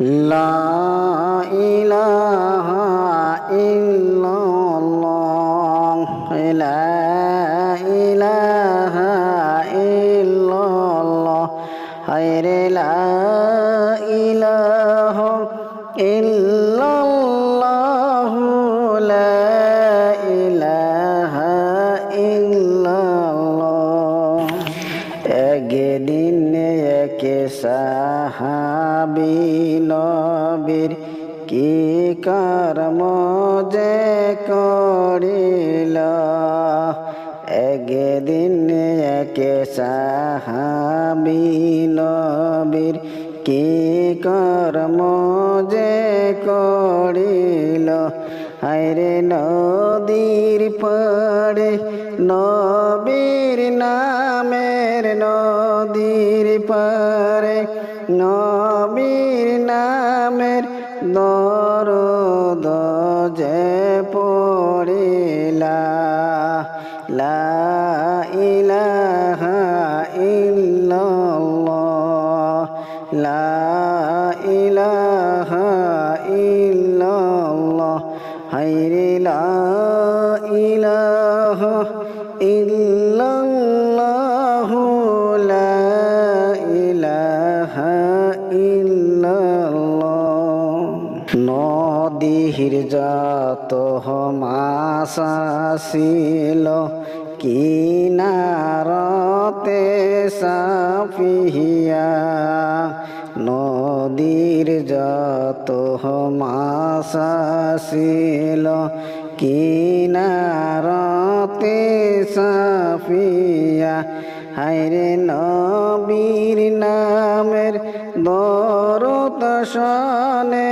লা ইলাহা ইল্লাল্লাহ যে করিল একদিন একে সাহাবি নবীর কি কর্ম যে করিল? হাইরে নদীর পড়ে নবীর মাছ ছিল কিনারতে সাফিয়া নদীর যত মাছ ছিল কিনারতে সাফিয়া হায়রে নবীর নামের দরত শোনেন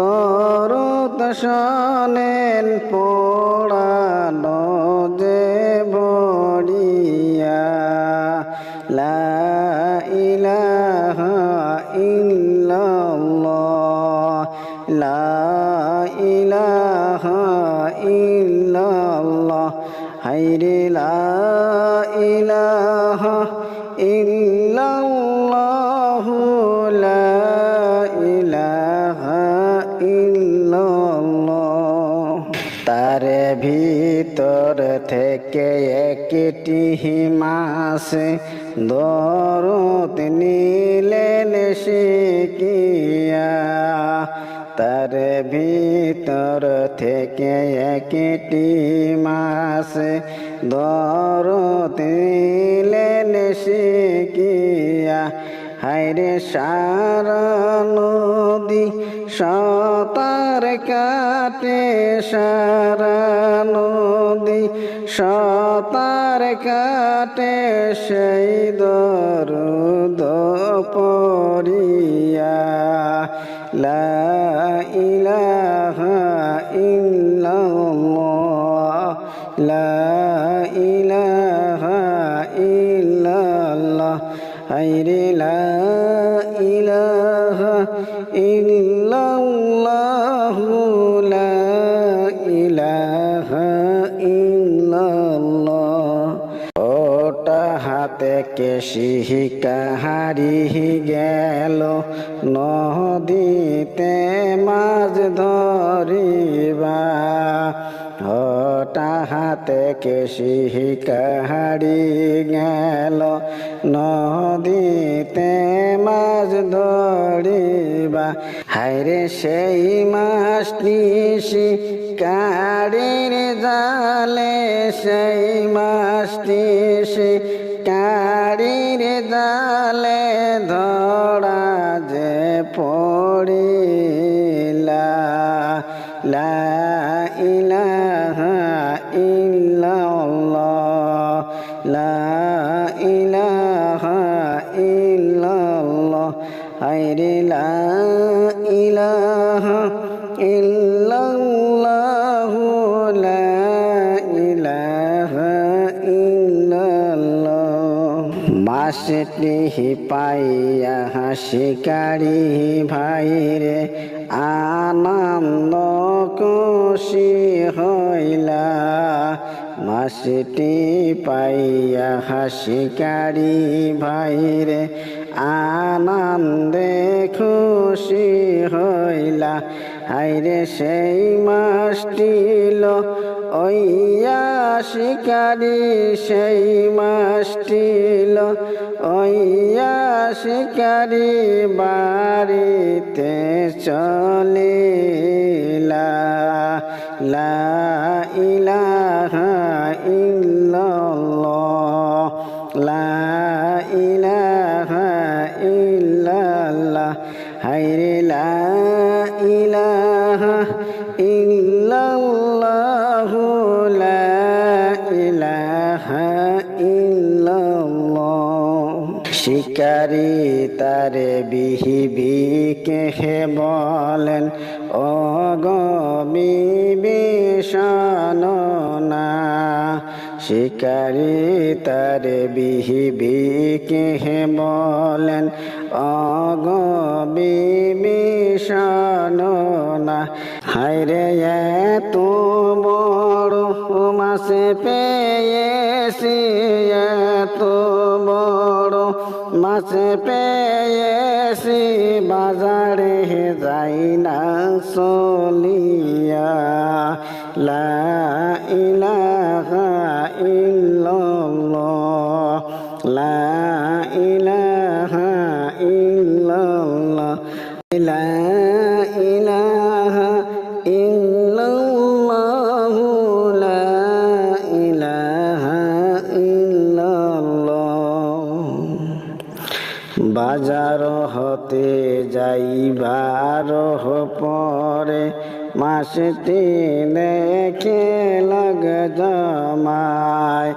দরত শোনেন পোড়ানো যে বড়িয়া। লা ইলাহা ইল্লাল্লাহ। লা ইলাহা ইল্লাল্লাহ। হায়রে লা থেকে একটি মাস দরত নিলেন শিকিয়া তার ভিতর থেকে একটি মাস দরত নিলেন শিকিয়া হায়রে সারা নদী, সাঁতার কাটে সারা নদী, সাঁতার কাটে সেই দরুদ পরিয়া লা ইলাহা ইল্লাল্লাহ, লা ইলাহা ইল্লাল্লাহ। হায়রে লা ইলাহা ইল্লাল্লাহ লা ইলাহা ইল্লাল্লাহ। ওটা হাতে কেশিকা হারিয়ে গেল, নদীতে মাছ ধরিবা হটা হাতে কাহারি গেল। নদীতে মাছ ধরিবা। হাইরে সেই মাছ নিশি শিকারির জালে, সেই মাছ শিকারির মাসটি পাইয়া শিকারি ভাইরে আনন্দ খুশি হইলা। মাসটি পাইয়া হাসিকারি ভাইরে আনন্দে খুশি হইলা। হাইরে সেই মাসটিল ওইয়া শিকারি সেই মাসটিল ওইয়া শিকারি বাড়িতে চলিলা। লা শিকারি তারে বিহিবি কে বলেন ও গবিবেশন না শিকারি তারে বিহিবি কে বলেন অগবিবেশন না হায়রে এত বড় মাসে পেয়েছি বড় মাছে পেয়েছি বাজারে যাই না চলিয়া লা মাসটি দেখে জমায়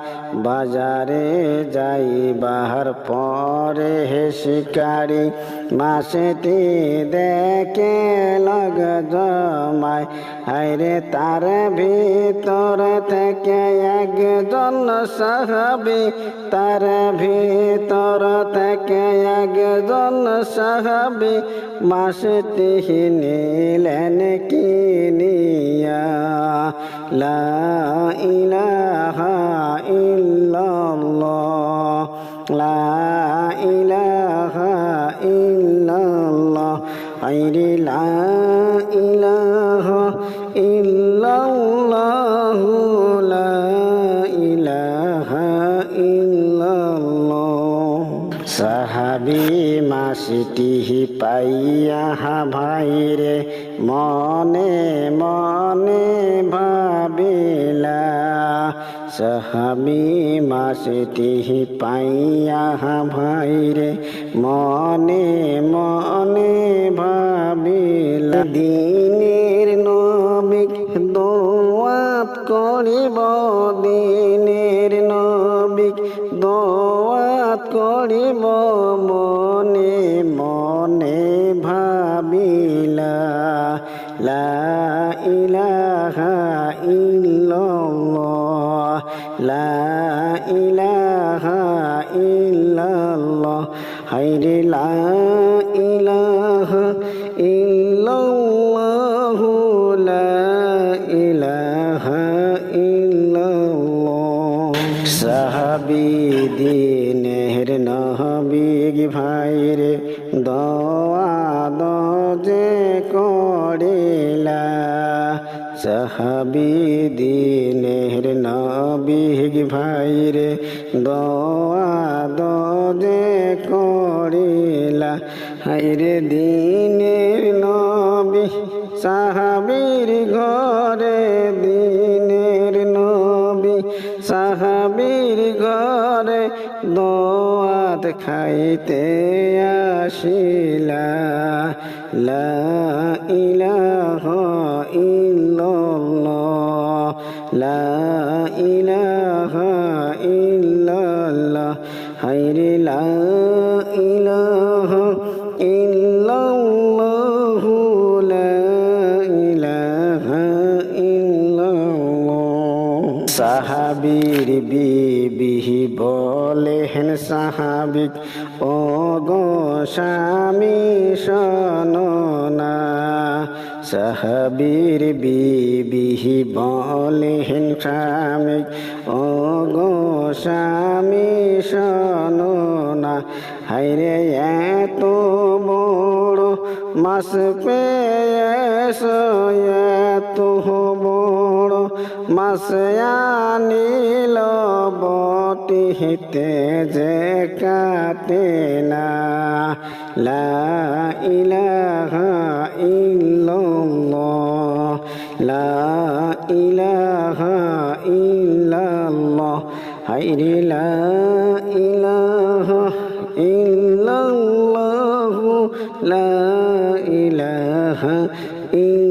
বাজারে যাইবার পরে হে শিকারি মাসটি দেখে লগ জমায়। হায়রে তার ভিতর থেকে একজন সাহাবি, তার ভিতর থেকে একজন সাহাবি মাসটি নিলেন কিনিয়া লা ইলাহা ইল্লাল্লাহ, লা ইলাহা ইল্লাল্লাহ আইরে লা ইলাহা ইল্লাল্লাহ, লা ইলাহা ইল্লাল্লাহ। সাহাবি মাসিটি পাইয়া ভাইরে, মনে মনে সাহাবি মাসিটি পাইয়া ভাইরে মনে মনে ভাবিল দিনের নবিক দোয়াত করিব সাহাবি দিনের নহবিগ ভাইরে দোয়া দে করিলা সাহাবি দিনের নবিগ ভাইরে দোয়া দে করিলা হাইরে দিনের ঘরে দোয়াত খাইতে আসিলা। লা ইলাহা ইল্লাল্লাহ। লা বলেন সাহাবিক ও গো স্বামী শোনো না। সাহাবীর বিবিহি বলেন স্বামী ও গো স্বামী শোনো না। হাইরে এত বড় মাস পেয়েছ, এত বড় মাস আনিল বটিতে যে কাটে না, লা ইলাহা ইল্লাল্লাহ, লা ইলাহা ইল্লাল্লাহ, হাইরে লা ইলাহা ইল্লাল্লাহ, লা ইলাহা ইল্লাল্লাহ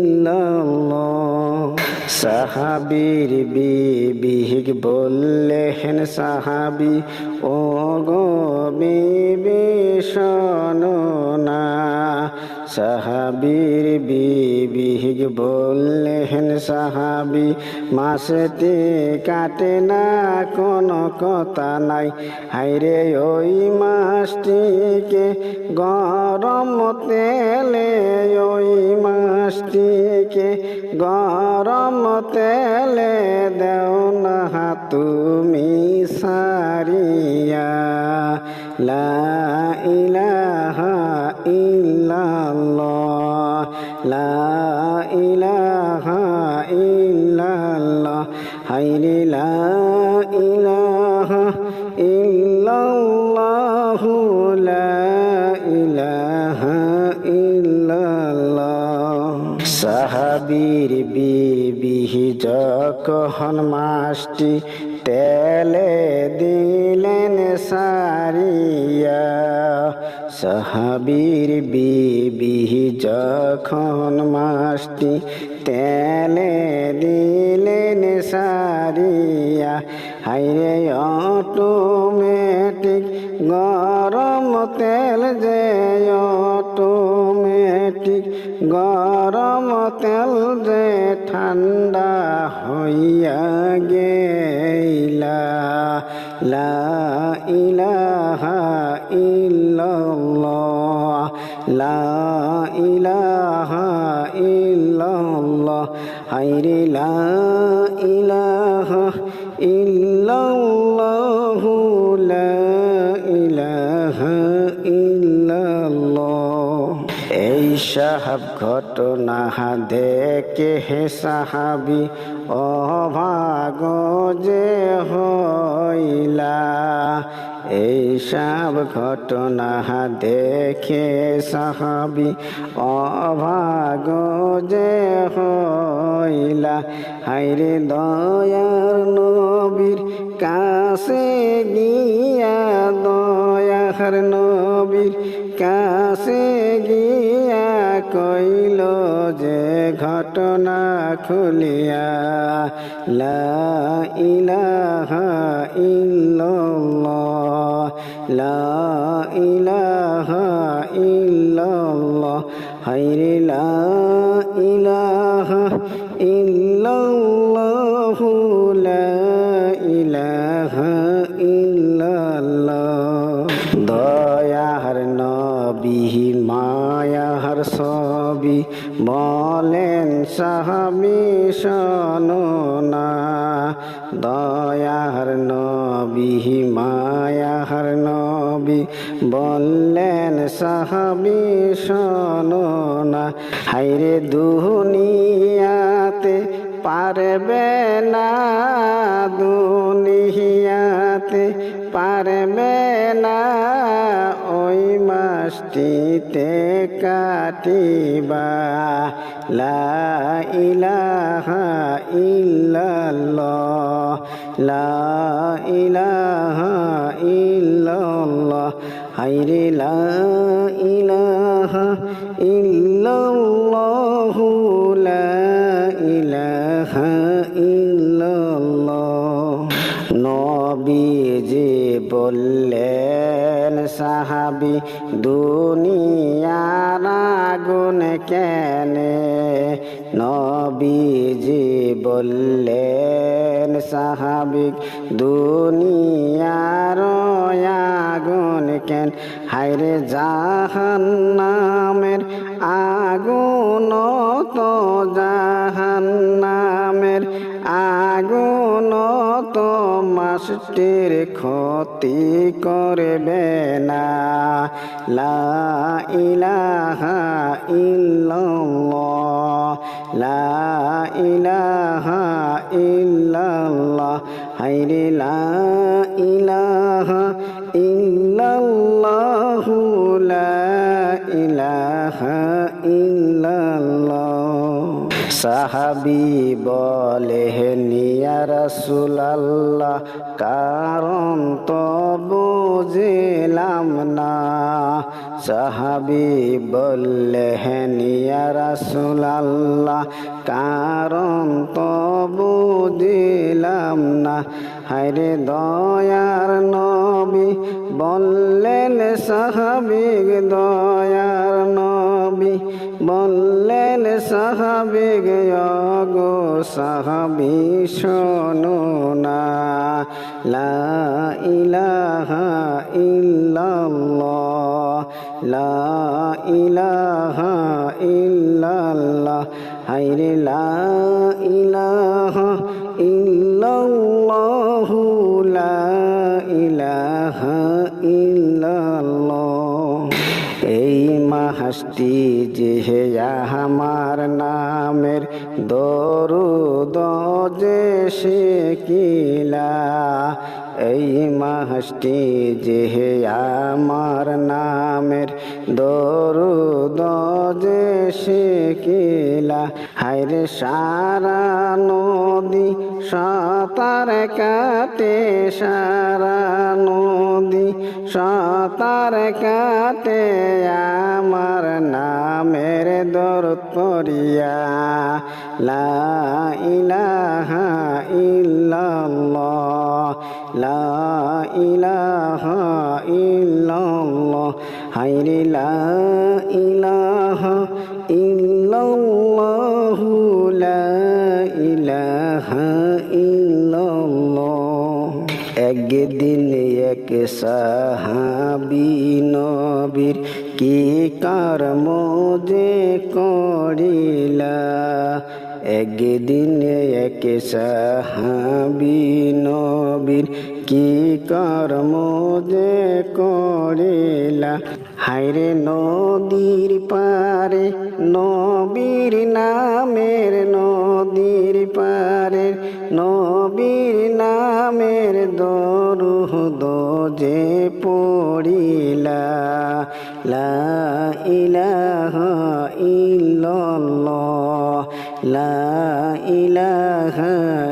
সাহাবীর বিবিহিক বললেন সাহাবি ও গো বিবি না। সাহাবির বিবিহিক বললেন সাহাবি মাসেতে কাটে না, কোনো কথা নাই। হাইরে ওই মাসটিকে গরম তেলে, ওই মাসটিকে গরম তেলে দেও না তুমি সারিয়া। লা ইল্লাল্লাহ হাইরে লা ইলাহা ইল্লাল্লাহ লা ইলাহা ইল্লাল্লাহ সাহাবীর বিবিহি যখন মাসটি তেলে দিলেন সারিয়া, সাহাবীর বিবিহি যখন মাসটি তেলে দিলেন হাইরে অটোমেটিক গরম তেল যে অটোমেটিক গরম তেল যে ঠান্ডা হইয়া গেলা লা ইলাহা ইল্লাল্লাহ। লা ইলাহা ইল্লাল্লাহ। হাইরে লা সাহাব ঘটনা দেখে হে সাহাবি অভাগ যে হইলা। এই সব ঘটনা দেখে সাহাবি অভাগ যে হইলা। হাইরে দয়ার নবীর কাছে গিয়া, দয়ার নবীর কাছে গিয়া কইল যে ঘটনা খুলিয়া, লা ইলাহা ইল্লাল্লাহ, লা ইলাহা ইল্লাল্লাহ হাইরে লা ইলাহা ইল্লাল্লাহ লা ইলাহা ইল্লাল্লাহ। দয়ার নবী মায়ার সবি বলেন সাহাবি, শোনো না। দয়ার নবী মায়ার নবী বললেন, সাহাবি, শোনো না। হাইরে দুনিয়াতে পারবে না, দুনিয়াতে পারবে না। মাসটিতে কাটিবা, লা ইলাহা ইল্লাল্লাহ, লা ইলাহা ইল্লাল্লাহ হাইরে লা ইলাহা ইল্লাল্লাহ লা ইলাহা ইল্লাল্লাহ। নবীজি বললেন, সাহাবি, দুনিয়ার আগুন কেনে? নবীজি বললেন সাহাবিক দুনিয়ার আগুন কেন? হায়রে জাহান্নামের আগুন তো জাহান্নামের মাসটির ক্ষতি করবে না। লা ইলাহা ইল্লাল্লাহ। লা ইলাহা ইল্লাল্লাহ। হাইরে লা ইলাহা ইল্লাল্লাহ। সাহাবি বলে হে নিয়া রসুলাল্লাহ, কারণ তো বুঝিলাম না। সাহাবি বললে নিয়া রসুলাল্লাহ, কারণ তো বুঝিলাম না। হায়রে দয়ার নবী বললেন সাহাবিক দয়ার নবী বললেন সাহাবিক গো সাহাবি, শোনো না। লা ইলাহা ইল্লাল্লাহ, লা ইলাহা লা ইলাহা মাহাসটি যে আমার নামের দরুদ যে শিকিলা এই মাহাসটি যে আমার নামের দরুদ যে শিকিলা হায়রে সারা নদী সাঁতার কাটে সারা সাঁতার কাটে আমার নামের দর তরিয়া। লা ইলাহা ইল্লাল্লাহ লা ইলাহা ইল্লাল্লাহ হায়রে একদিন এক সাহাবি নবীর কি কর্ম যে করিলা? একদিন এক সাহাবি নবীর কি কর্ম যে করিলা? হায়রে নদীর পারে, নবীর নামের নদীর পারে, নবীর নামের দরুদ যে পড়িলা। লা ইলাহা ইল্লাল্লাহ, লা ইলাহা